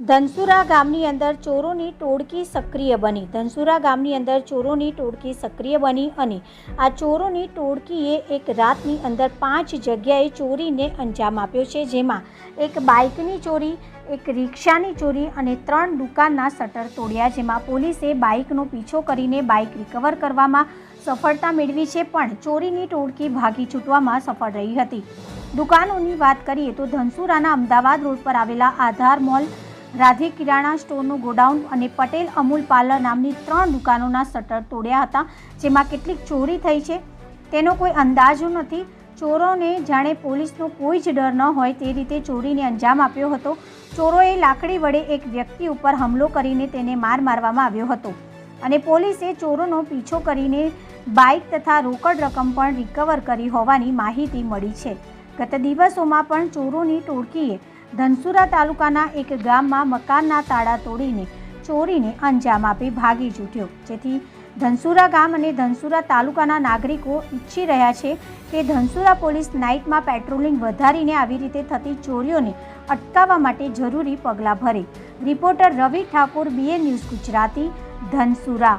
ધનસુરા ગામની અંદર ચોરોની ટોળકી સક્રિય બની. ધનસુરા ગામની અંદર ચોરોની ટોળકી સક્રિય બની અને આ ચોરોની ટોળકીએ એક રાતની અંદર પાંચ જગ્યાએ ચોરીને અંજામ આપ્યો છે, જેમાં એક બાઇકની ચોરી, એક રિક્ષાની ચોરી અને ત્રણ દુકાનના શટર તોડ્યા, જેમાં પોલીસે બાઇકનો પીછો કરીને બાઇક રિકવર કરવામાં સફળતા મેળવી છે, પણ ચોરીની ટોળકી ભાગી છૂટવામાં સફળ રહી હતી. દુકાનોની વાત કરીએ તો ધનસુરાના અમદાવાદ રોડ પર આવેલા આધાર મોલ રાધે કિરાણા સ્ટોરનું ગોડાઉન અને પટેલ અમૂલ પાર્લર નામની ત્રણ દુકાનોના શટર તોડ્યા હતા, જેમાં કેટલીક ચોરી થઈ છે. તેનો કોઈ અંદાજો નથી. ચોરોને જાણે પોલીસનો કોઈ જ ડર ન હોય તે રીતે ચોરીને અંજામ આપ્યો હતો. ચોરોએ લાકડી વડે એક વ્યક્તિ ઉપર હુમલો કરીને તેને માર મારવામાં આવ્યો હતો અને પોલીસે ચોરોનો પીછો કરીને બાઇક તથા રોકડ રકમ પણ રિકવર કરી હોવાની માહિતી મળી છે. ગત દિવસોમાં પણ ચોરોની ટોળકીએ ધનસુરા તાલુકાના એક ગામમાં મકાનના તાળા તોડીને ચોરીને અંજામ આપી ભાગી છૂટ્યો. જેથી ધનસુરા ગામ અને ધનસુરા તાલુકાના નાગરિકો ઈચ્છી રહ્યા છે કે ધનસુરા પોલીસ નાઇટમાં પેટ્રોલિંગ વધારીને આવી રીતે થતી ચોરીઓને અટકાવવા માટે જરૂરી પગલાં ભરે. Reporter Ravi Thakor B A news Gujarati, Dhansura.